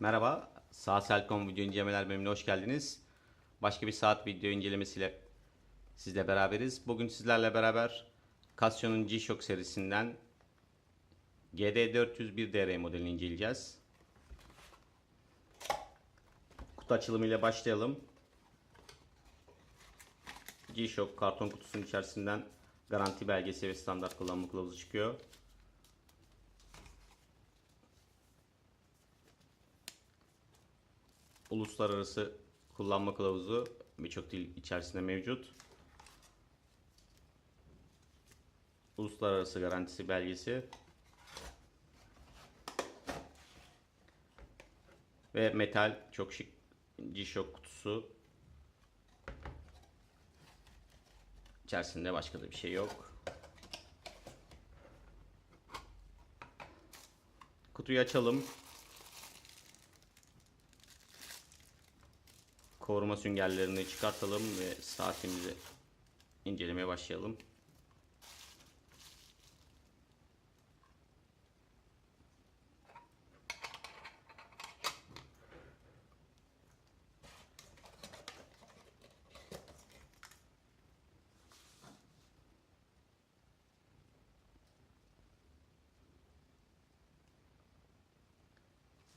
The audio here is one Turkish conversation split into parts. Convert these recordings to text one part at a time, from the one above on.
Merhaba, Sağ Selkom video incelemeler bölümüne hoş geldiniz. Başka bir saat video incelemesiyle sizle beraberiz. Bugün sizlerle beraber Casio'nun G-Shock serisinden GD401DR modelini inceleyeceğiz. Kutu açılımıyla başlayalım. G-Shock karton kutusunun içerisinden garanti belgesi ve standart kullanma kılavuzu çıkıyor. Uluslararası kullanma kılavuzu birçok dil içerisinde mevcut. Uluslararası garantisi belgesi ve metal çok şık G-Shock kutusu. İçerisinde başka da bir şey yok. Kutuyu açalım. Koruma süngerlerini çıkartalım ve saatimizi incelemeye başlayalım.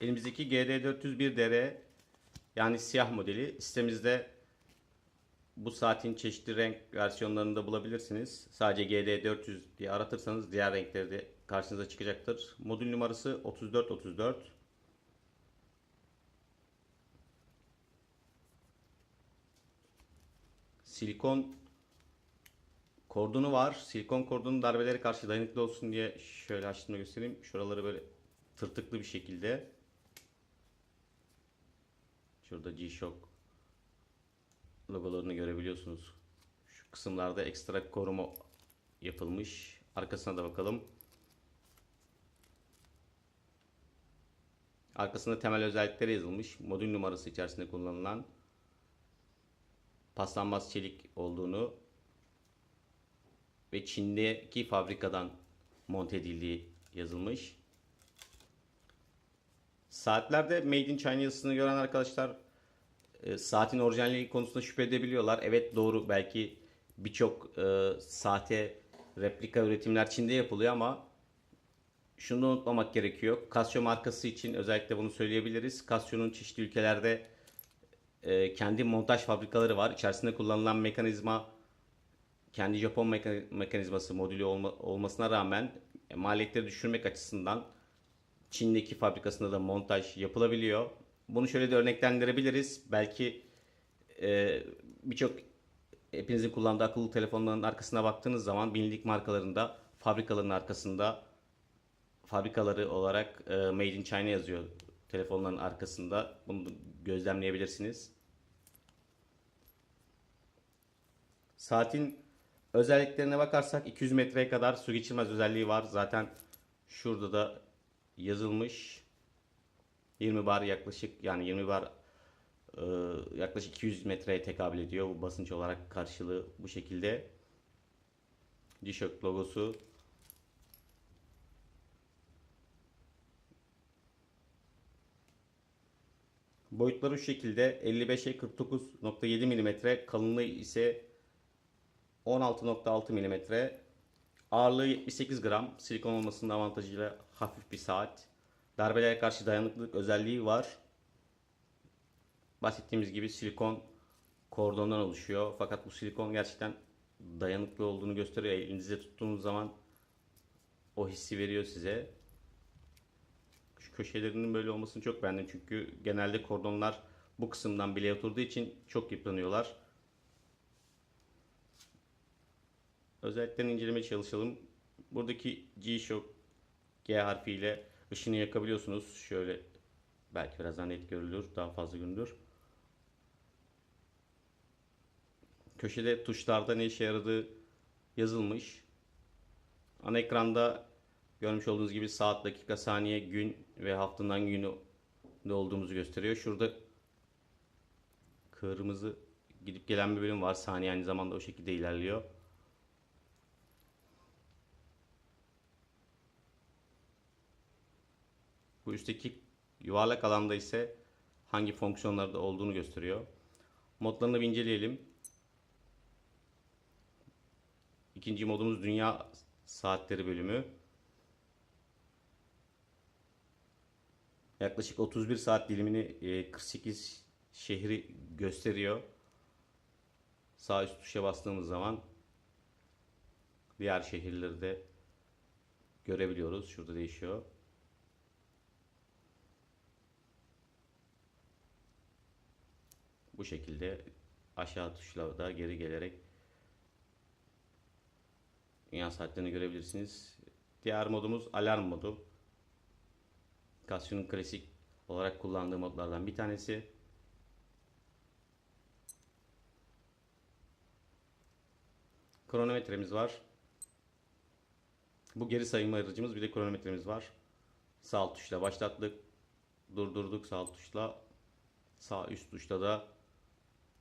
Elimizdeki GD401DR yani siyah modeli sitemizde bu saatin çeşitli renk versiyonlarını da bulabilirsiniz. Sadece GD400 diye aratırsanız diğer renkleri de karşınıza çıkacaktır. Modül numarası 3434. Silikon kordonu var. Silikon kordonun darbeleri karşı dayanıklı olsun diye şöyle açtığımda göstereyim. Şuraları böyle tırtıklı bir şekilde Şurada G-Shock logolarını görebiliyorsunuz. Şu kısımlarda ekstra koruma yapılmış. Arkasına da bakalım. Arkasında temel özellikleri yazılmış. Modül numarası içerisinde kullanılan paslanmaz çelik olduğunu ve Çin'deki fabrikadan monte edildiği yazılmış. Saatlerde Made in China yazısını gören arkadaşlar e, saatin orijinalliği konusunda şüphe edebiliyorlar. Evet doğru belki birçok e, saate replika üretimler Çin'de yapılıyor ama şunu unutmamak gerekiyor. Casio markası için özellikle bunu söyleyebiliriz. Casio'nun çeşitli ülkelerde e, kendi montaj fabrikaları var. İçerisinde kullanılan mekanizma kendi Japon meka- mekanizması modülü olma, olmasına rağmen maliyetleri düşürmek açısından Çin'deki fabrikasında da montaj yapılabiliyor. Bunu şöyle de örneklendirebiliriz. Belki e, birçok hepinizin kullandığı akıllı telefonların arkasına baktığınız zaman bilindik markalarında fabrikaların arkasında fabrikaları olarak e, Made in China yazıyor telefonların arkasında. Bunu gözlemleyebilirsiniz. Saatin özelliklerine bakarsak 200 metreye kadar su geçirmez özelliği var. Zaten şurada da yazılmış. 20 bar yaklaşık yani 20 bar e, yaklaşık 200 metreye tekabül ediyor. Bu basınç olarak karşılığı bu şekilde. G-Shock logosu. Boyutları şu şekilde 55'e 49.7 mm, kalınlığı ise 16.6 mm. Ağırlığı 78 gram. Silikon olmasının avantajıyla hafif bir saat. Darbelere karşı dayanıklılık özelliği var. Bahsettiğimiz gibi silikon kordondan oluşuyor. Fakat bu silikon gerçekten dayanıklı olduğunu gösteriyor. Elinizde tuttuğunuz zaman o hissi veriyor size. Şu köşelerinin böyle olmasını çok beğendim. Çünkü genelde kordonlar bu kısımdan bile oturduğu için çok yıpranıyorlar. Özelliklerini incelemeye çalışalım. Buradaki G-Shock G harfiyle ışını yakabiliyorsunuz. Şöyle belki birazdan net görülür. Daha fazla görünür. Köşede tuşlarda ne işe yaradığı yazılmış. Ana ekranda görmüş olduğunuz gibi saat, dakika, saniye, gün ve haftanın günü de olduğumuzu gösteriyor. Şurada kırmızı gidip gelen bir bölüm var. Saniye aynı zamanda o şekilde ilerliyor. Bu üstteki Yuvarlak alanda ise hangi fonksiyonlarda olduğunu gösteriyor. Modlarını bir inceleyelim. İkinci modumuz dünya saatleri bölümü. Yaklaşık 31 saat dilimini e, 48 şehri gösteriyor. Sağ üst tuşa bastığımız zaman diğer şehirleri de görebiliyoruz. Şurada değişiyor. Bu şekilde aşağı tuşla da geri gelerek dünya saatlerini görebilirsiniz. Diğer modumuz alarm modu. Casio'nun klasik olarak kullandığı modlardan bir tanesi. Kronometremiz var. Bu geri sayım aracımız bir de kronometremiz var. Sağ tuşla başlattık. Durdurduk sağ tuşla. Sağ üst tuşla da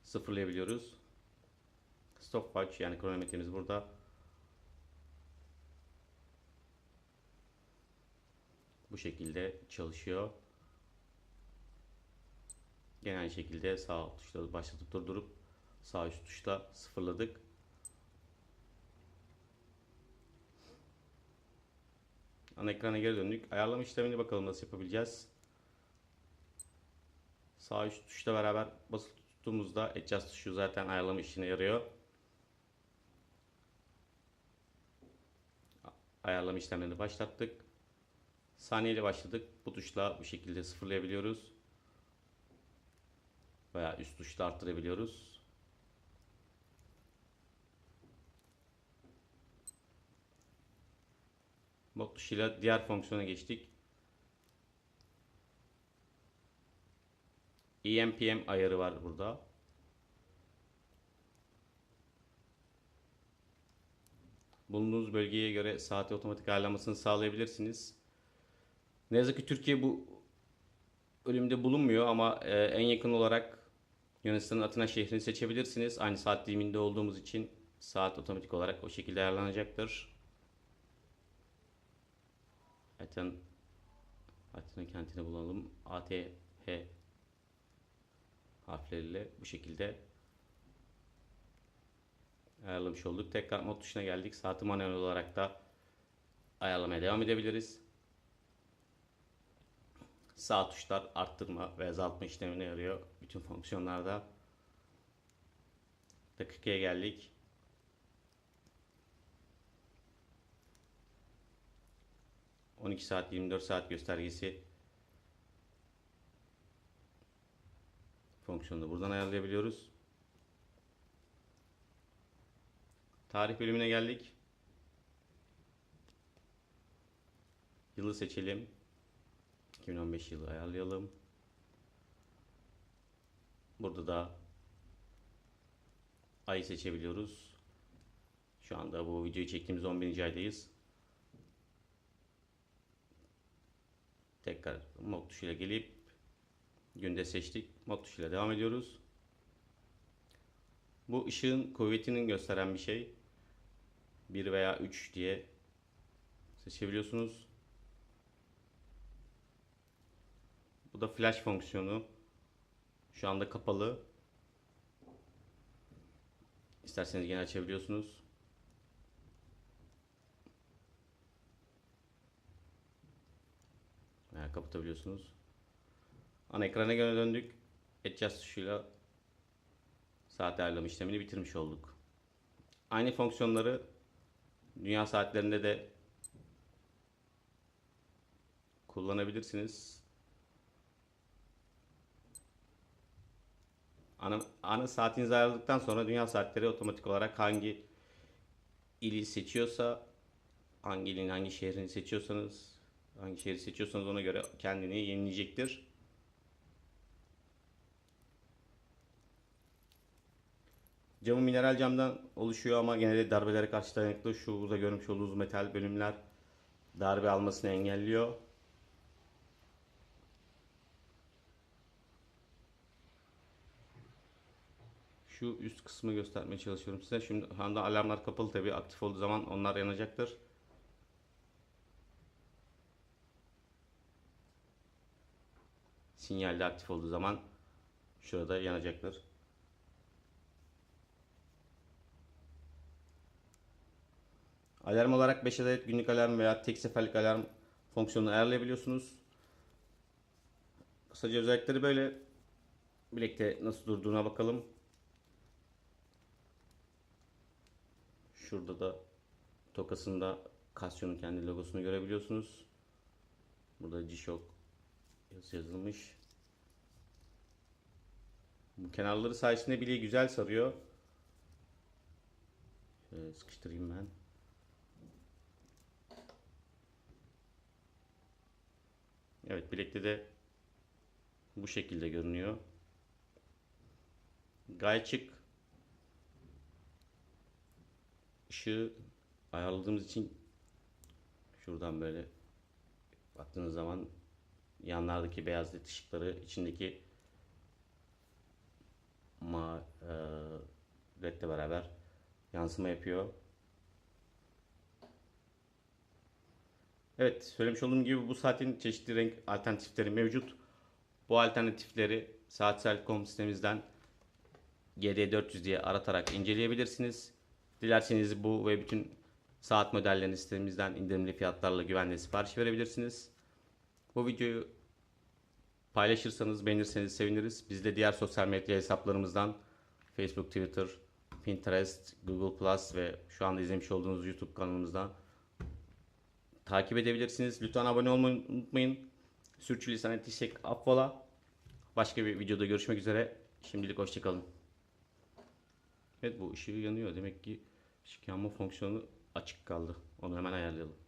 sıfırlayabiliyoruz. Stopwatch yani kronometremiz burada. Bu şekilde çalışıyor. Gene aynı şekilde sağ alt tuşla başlatıp durdurup sağ üst tuşla sıfırladık. Ana ekrana geri döndük. Ayarlama işlemini bakalım nasıl yapabileceğiz. Sağ üst tuşla beraber basılı tuttuğumuzda adjust tuşu zaten ayarlama işine yarıyor. Ayarlama işlemlerini başlattık. Saniyeli başladık. Bu tuşla bu şekilde sıfırlayabiliyoruz. Veya üst tuşla arttırabiliyoruz. Mod tuşuyla diğer fonksiyona geçtik. EMPM ayarı var burada. Bulunduğunuz bölgeye göre saati otomatik ayarlamasını sağlayabilirsiniz. Ne yazık ki Türkiye bu bölümde bulunmuyor ama e, en yakın olarak Yunanistan'ın Atina şehrini seçebilirsiniz. Aynı saat diliminde olduğumuz için saat otomatik olarak o şekilde ayarlanacaktır. Atina, Atina kentini bulalım. ATH harfleriyle bu şekilde ayarlamış olduk. Tekrar mod tuşuna geldik. Saati manuel olarak da ayarlamaya devam edebiliriz. Sağ tuşlar arttırma ve azaltma işlemine yarıyor bütün fonksiyonlarda. Dakikaya geldik. ...12 saat 24 saat göstergesi... ...fonksiyonunu buradan ayarlayabiliyoruz. Tarih bölümüne geldik. Yılı seçelim. 2015 yılı ayarlayalım. Burada da ayı seçebiliyoruz. Şu anda bu videoyu çektiğimiz 11. aydayız. Tekrar mod tuşuyla gelip günde seçtik. Mod tuşuyla devam ediyoruz. Bu ışığın kuvvetinin gösteren bir şey. 1 veya 3 diye seçebiliyorsunuz. Bu da flash fonksiyonu. Şu anda kapalı. İsterseniz yine açabiliyorsunuz. Veya kapatabiliyorsunuz. Ana ekrana göre döndük. Adjust tuşuyla saat ayarlama işlemini bitirmiş olduk. Aynı fonksiyonları dünya saatlerinde de kullanabilirsiniz. Ana, ana saatinizi ayarladıktan sonra dünya saatleri otomatik olarak hangi ili seçiyorsa hangi ilin hangi şehrini seçiyorsanız hangi şehri seçiyorsanız ona göre kendini yenileyecektir. Camı mineral camdan oluşuyor ama genelde darbelere karşı dayanıklı. Şu burada görmüş olduğunuz metal bölümler darbe almasını engelliyor. Şu üst kısmı göstermeye çalışıyorum size. Şimdi şu anda alarmlar kapalı tabi. Aktif olduğu zaman onlar yanacaktır. sinyalde aktif olduğu zaman şurada yanacaklar. Alarm olarak 5 adet günlük alarm veya tek seferlik alarm fonksiyonunu ayarlayabiliyorsunuz. Kısaca özellikleri böyle. Bilekte nasıl durduğuna bakalım. Şurada da tokasında Casio'nun kendi logosunu görebiliyorsunuz. Burada G-Shock yazılmış. Bu kenarları sayesinde bileği güzel sarıyor. Şöyle sıkıştırayım ben. Evet bilekte de bu şekilde görünüyor. Gayet şık. Işığı ayarladığımız için şuradan böyle baktığınız zaman yanlardaki beyaz led ışıkları içindeki ma e, ledle beraber yansıma yapıyor. Evet, söylemiş olduğum gibi bu saatin çeşitli renk alternatifleri mevcut. Bu alternatifleri saatsel.com sitemizden GD400 diye aratarak inceleyebilirsiniz. Dilerseniz bu ve bütün saat modellerini sitemizden indirimli fiyatlarla güvenle sipariş verebilirsiniz. Bu videoyu paylaşırsanız, beğenirseniz seviniriz. Biz de diğer sosyal medya hesaplarımızdan Facebook, Twitter, Pinterest, Google Plus ve şu anda izlemiş olduğunuz YouTube kanalımızdan takip edebilirsiniz. Lütfen abone olmayı unutmayın. Sürçülisan ettiysek affola. Başka bir videoda görüşmek üzere. Şimdilik hoşçakalın. Evet bu ışığı yanıyor. Demek ki ışık yanma fonksiyonu açık kaldı. Onu hemen ayarlayalım.